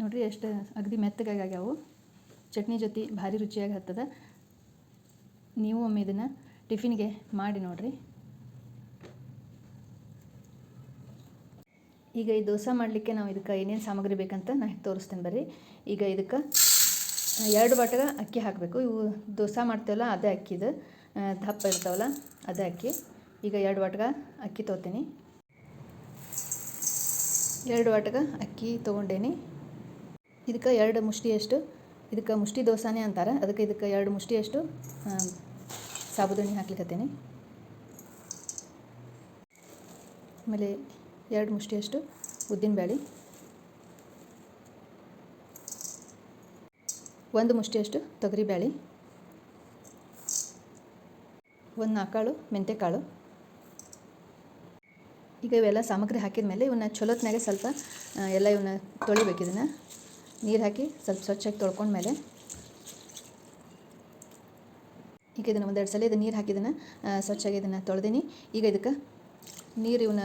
ನೋಡಿರಿ ಎಷ್ಟು ಅಗದಿ ಮೆತ್ತಗಾಗಿ ಆಗ್ಯಾವು. ಚಟ್ನಿ ಜೊತೆ ಭಾರಿ ರುಚಿಯಾಗಿ ಹತ್ತದ. ನೀವು ಒಮ್ಮೆ ಇದನ್ನು ಟಿಫಿನ್ಗೆ ಮಾಡಿ ನೋಡಿರಿ. ಈಗ ಈ ದೋಸೆ ಮಾಡಲಿಕ್ಕೆ ನಾವು ಇದಕ್ಕೆ ಏನೇನು ಸಾಮಗ್ರಿ ಬೇಕಂತ ನಾನು ತೋರಿಸ್ತೇನೆ ಬರ್ರಿ. ಈಗ ಇದಕ್ಕೆ ಎರಡು ಬಾಟಗ ಅಕ್ಕಿ ಹಾಕಬೇಕು. ಇವು ದೋಸೆ ಮಾಡ್ತೇವಲ್ಲ ಅದೇ ಅಕ್ಕಿದು. ದಪ್ಪ ಇರ್ತಾವಲ್ಲ ಅದೇ ಅಕ್ಕಿ. ಈಗ ಎರಡು ಬಾಟಗ ಅಕ್ಕಿ ತೊಗೋತೀನಿ ಎರಡು ವಾಟಗ ಅಕ್ಕಿ ತೊಗೊಂಡೇನಿ. ಇದಕ್ಕೆ ಎರಡು ಮುಷ್ಟಿಯಷ್ಟು ಇದಕ್ಕೆ ಮುಷ್ಟಿ ದೋಸಾನೆ ಅಂತಾರೆ. ಅದಕ್ಕೆ ಇದಕ್ಕೆ ಎರಡು ಮುಷ್ಟಿಯಷ್ಟು ಸಾಬುದಾಣಿ ಹಾಕ್ಲಿಕ್ಕತ್ತೇನೆ ಆಮೇಲೆ ಎರಡು ಮುಷ್ಟಿಯಷ್ಟು ಉದ್ದಿನಬೇಳೆ. ಒಂದು ಮುಷ್ಟಿಯಷ್ಟು ತೊಗರಿಬೇಳೆ. ಒಂದು ನಾಲ್ಕಾಳು ಮೆಂತೆಕಾಳು. ಈಗ ಇವೆಲ್ಲ ಸಾಮಗ್ರಿ ಹಾಕಿದ ಮೇಲೆ ಇವನ್ನ ಚಲೋತ್ನಾಗೆ ಸ್ವಲ್ಪ ಎಲ್ಲ ಇವನ್ನ ತೊಳಿಬೇಕು ಇದನ್ನು. ನೀರು ಹಾಕಿ ಸ್ವಲ್ಪ ಸ್ವಚ್ಛಾಗಿ ತೊಳ್ಕೊಂಡ್ಮೇಲೆ ಈಗ ಇದನ್ನು ಒಂದೆರಡು ಸಲ ಇದು ನೀರು ಹಾಕಿದ್ದನ್ನು ಸ್ವಚ್ಛಾಗಿ ಇದನ್ನು ತೊಳೆದೀನಿ. ಈಗ ಇದಕ್ಕೆ ನೀರು ಇವನ್ನ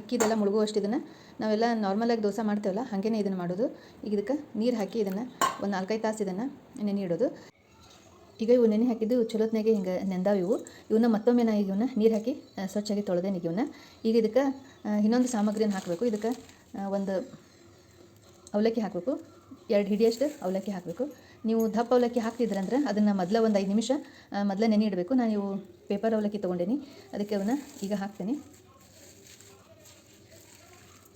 ಅಕ್ಕಿದೆಲ್ಲ ಮುಳುಗುವಷ್ಟು ಇದನ್ನು ನಾವೆಲ್ಲ ನಾರ್ಮಲಾಗಿ ದೋಸೆ ಮಾಡ್ತೇವಲ್ಲ, ಹಾಗೇನೆ ಇದನ್ನು ಮಾಡೋದು. ಈಗ ಇದಕ್ಕೆ ನೀರು ಹಾಕಿ ಇದನ್ನು ಒಂದು ನಾಲ್ಕೈದು ತಾಸು ಇದನ್ನು ನೆನೆ ಇಡೋದು. ಈಗ ಇವು ನೆನೆ ಹಾಕಿದ್ದು ಚಲೋತ್ನಾಗೆ ಹಿಂಗೆ ನೆಂದಾವ ಇವು. ಇವನ್ನ ಮತ್ತೊಮ್ಮೆ ನಾ ಈಗ ಇವನ್ನ ನೀರು ಹಾಕಿ ಸ್ವಚ್ಛಾಗಿ ತೊಳೆದೇನೆ ಇವನ್ನ ಈಗ ಇದಕ್ಕೆ ಇನ್ನೊಂದು ಸಾಮಗ್ರಿಯನ್ನು ಹಾಕಬೇಕು. ಇದಕ್ಕೆ ಒಂದು ಅವಲಕ್ಕಿ ಹಾಕಬೇಕು. ಎರಡು ಹಿಡಿಯಷ್ಟು ಅವಲಕ್ಕಿ ಹಾಕಬೇಕು. ನೀವು ದಪ್ಪ ಅವಲಕ್ಕಿ ಹಾಕ್ತಿದ್ರಂದ್ರೆ ಅದನ್ನು ಮೊದಲ ಒಂದು ಐದು ನಿಮಿಷ ಮೊದಲ ನೆನೆ ಇಡಬೇಕು. ನಾನು ನೀವು ಪೇಪರ್ ಅವಲಕ್ಕಿ ತೊಗೊಂಡೇನಿ. ಅದಕ್ಕೆ ಅವನ್ನ ಈಗ ಹಾಕ್ತೀನಿ.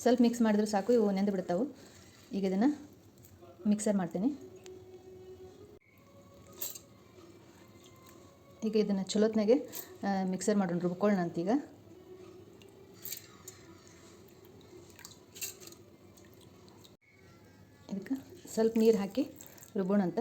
ಸ್ವಲ್ಪ ಮಿಕ್ಸ್ ಮಾಡಿದ್ರೆ ಸಾಕು, ಇವು ನೆಂದು ಬಿಡ್ತಾವೆ. ಈಗ ಇದನ್ನು ಮಿಕ್ಸರ್ ಮಾಡ್ತೀನಿ. ಈಗ ಇದನ್ನು ಚಲೋತ್ನಾಗೆ ಮಿಕ್ಸರ್ ಮಾಡೋಣ, ರುಬ್ಕೊಳ್ಳೋಣ ಅಂತೀಗ. ಸ್ವಲ್ಪ ನೀರು ಹಾಕಿ ರುಬ್ಬೋಣ ಅಂತ.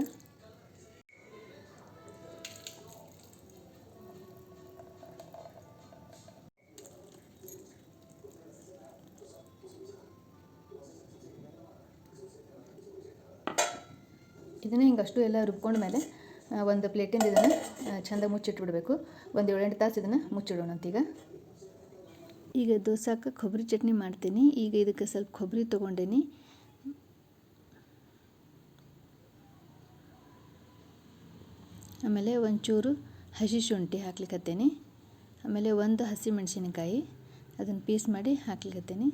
ಹಿಂಗೆ ಅಷ್ಟು ಎಲ್ಲ ರುಬ್ಕೊಂಡ ಮೇಲೆ ಒಂದು ಪ್ಲೇಟಿಂದ ಇದನ್ನು ಚಂದ ಮುಚ್ಚಿಟ್ಬಿಡಬೇಕು. ಒಂದು ಏಳೆಂಟು ತಾಸು ಇದನ್ನು ಮುಚ್ಚಿಡೋಣ ಅಂತೀಗ ಈಗ. ದೋಸಾಕ ಕೊಬ್ಬರಿ ಚಟ್ನಿ ಮಾಡ್ತೀನಿ. ಈಗ ಇದಕ್ಕೆ ಸ್ವಲ್ಪ ಕೊಬ್ಬರಿ ತೊಗೊಂಡೇನಿ. ಆಮೇಲೆ ಒಂಚೂರು ಹಸಿ ಶುಂಠಿ ಹಾಕ್ಲಿಕ್ಕತ್ತೇನೆ ಆಮೇಲೆ ಒಂದು ಹಸಿ ಮೆಣಸಿನಕಾಯಿ ಅದನ್ನು ಪೀಸ್ ಮಾಡಿ ಹಾಕ್ಲಿಕ್ಕತ್ತೇನೆ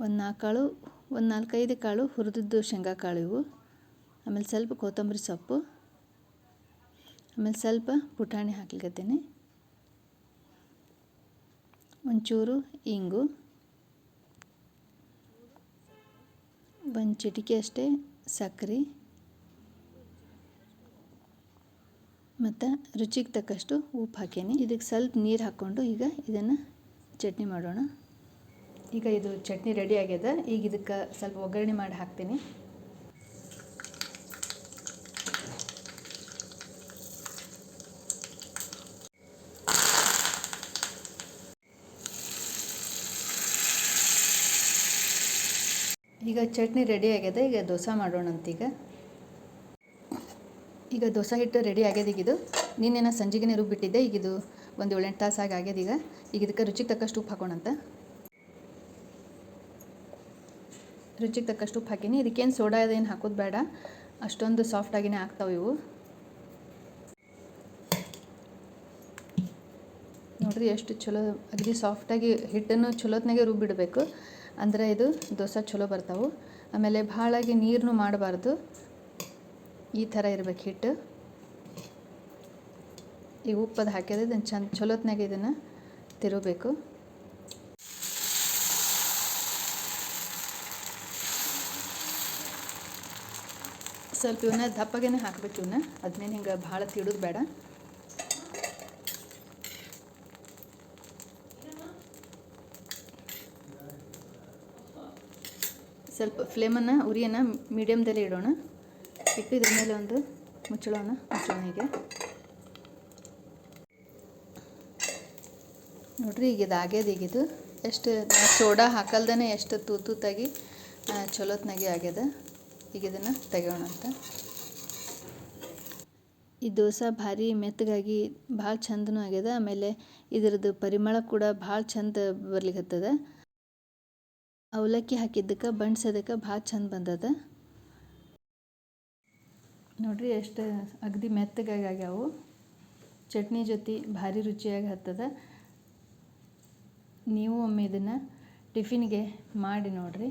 ಒಂದು ನಾಲ್ಕು ಕಾಳು ಒಂದು ನಾಲ್ಕೈದು ಕಾಳು ಹುರಿದಿದ್ದು ಶೇಂಗಾ ಕಾಳು ಇವು. ಆಮೇಲೆ ಸ್ವಲ್ಪ ಕೊತ್ತಂಬರಿ ಸೊಪ್ಪು. ಆಮೇಲೆ ಸ್ವಲ್ಪ ಪುಟಾಣಿ ಹಾಕ್ಲಿಕ್ಕತ್ತೇನೆ ಒಂಚೂರು ಇಂಗು. ಒಂದು ಚಿಟಿಕೆ ಅಷ್ಟೇ ಸಕ್ಕರೆ ಮತ್ತು ರುಚಿಗೆ ತಕ್ಕಷ್ಟು ಉಪ್ಪು ಹಾಕೇನಿ. ಇದಕ್ಕೆ ಸ್ವಲ್ಪ ನೀರು ಹಾಕ್ಕೊಂಡು ಈಗ ಇದನ್ನು ಚಟ್ನಿ ಮಾಡೋಣ. ಈಗ ಇದು ಚಟ್ನಿ ರೆಡಿ ಆಗ್ಯದ. ಈಗ ಇದಕ್ಕೆ ಸ್ವಲ್ಪ ಒಗ್ಗರಣೆ ಮಾಡಿ ಹಾಕ್ತೀನಿ. ಈಗ ಚಟ್ನಿ ರೆಡಿ ಆಗ್ಯದ. ಈಗ ದೋಸೆ ಮಾಡೋಣ ಅಂತೀಗ ಈಗ ದೋಸೆ ಹಿಟ್ಟು ರೆಡಿ ಆಗ್ಯದ ಇದು. ಸಂಜೆಗೆನೆ ಸಂಜೆಗೆ ರುಬ್ಬಿಟ್ಟಿದ್ದೆ ಈಗ ಇದು ಒಂದು ಏಳೆಂಟು ತಾಸು ಆಗಿ ಆಗ್ಯದ ಈಗ. ಈಗ ಇದಕ್ಕೆ ರುಚಿಗೆ ತಕ್ಕಷ್ಟು ಉಪ್ಪು ಹಾಕೋಣಂತ. ರುಚಿಗೆ ತಕ್ಕಷ್ಟು ಉಪ್ಪು ಹಾಕೀನಿ. ಇದಕ್ಕೇನು ಸೋಡಾ ಅದೇನು ಹಾಕೋದು ಬೇಡ. ಅಷ್ಟೊಂದು ಸಾಫ್ಟಾಗಿನೇ ಆಗ್ತಾವೆ ಇವು. ನೋಡ್ರಿ ಎಷ್ಟು ಚಲೋ ಅಗದಿ ಸಾಫ್ಟಾಗಿ ಹಿಟ್ಟನ್ನು ಚಲೋತ್ನಾಗೆ ರುಬ್ಬಿಡಬೇಕು. ಅಂದರೆ ಇದು ದೋಸೆ ಚಲೋ ಬರ್ತಾವೆ. ಆಮೇಲೆ ಭಾಳಾಗಿ ನೀರನ್ನು ಮಾಡಬಾರ್ದು. ಈ ಥರ ಇರ್ಬೇಕು ಹಿಟ್ಟು. ಈಗ ಉಪ್ಪದು ಹಾಕಿದ್ರೆ ಇದನ್ನು ಚಂದ ಚಲೋತ್ನಾಗೆ ಇದನ್ನು ತಿರುಗಬೇಕು. ಸ್ವಲ್ಪ ಇವನ್ನ ದಪ್ಪಗೇನೆ ಹಾಕ್ಬೇಕು ಇವನ್ನ ಅದನ್ನೇನು ಹಿಂಗೆ ಭಾಳ ತಿಡೋದು ಬೇಡ. ಸ್ವಲ್ಪ ಫ್ಲೇಮನ್ನು ಉರಿಯನ್ನು ಮೀಡಿಯಮ್ದಲ್ಲಿ ಇಡೋಣ. ಇಟ್ಟು ಇದ್ರ ಮೇಲೆ ಒಂದು ಮುಚ್ಚಳವನ್ನು ಮುಚ್ಚೋಣ ಹೀಗೆ. ನೋಡ್ರಿ, ಈಗ ಇದಾಗ್ಯದ ಆಗ್ಯದ, ಈಗ ಇದು ಎಷ್ಟು ಸೋಡಾ ಹಾಕಲ್ದೇ ಎಷ್ಟು ತೂತೂತಾಗಿ ಚಲೋತ್ನಾಗಿ ಆಗ್ಯದ. ಈಗ ಇದನ್ನು ತೆಗೋಣ ಅಂತ. ಈ ದೋಸೆ ಭಾರಿ ಮೆತ್ತಗಾಗಿ ಭಾಳ ಚಂದನೂ ಆಗ್ಯದ. ಆಮೇಲೆ ಇದರದ್ದು ಪರಿಮಳ ಕೂಡ ಭಾಳ ಚಂದ ಬರ್ಲಿಕ್ಕೆ ಅವಲಕ್ಕಿ ಹಾಕಿದ್ದಕ್ಕೆ ಬಣ್ಸೋದಕ್ಕೆ ಭಾಳ ಚಂದ ಬಂದದ. ನೋಡ್ರಿ ಎಷ್ಟು ಅಗದಿ ಮೆತ್ತಗಾಗಿ ಆಗ್ಯಾವು. ಚಟ್ನಿ ಜೊತೆ ಭಾರಿ ರುಚಿಯಾಗಿ ಹತ್ತದ. ನೀವು ಒಮ್ಮೆ ಇದನ್ನು ಟಿಫಿನ್ಗೆ ಮಾಡಿ ನೋಡಿರಿ.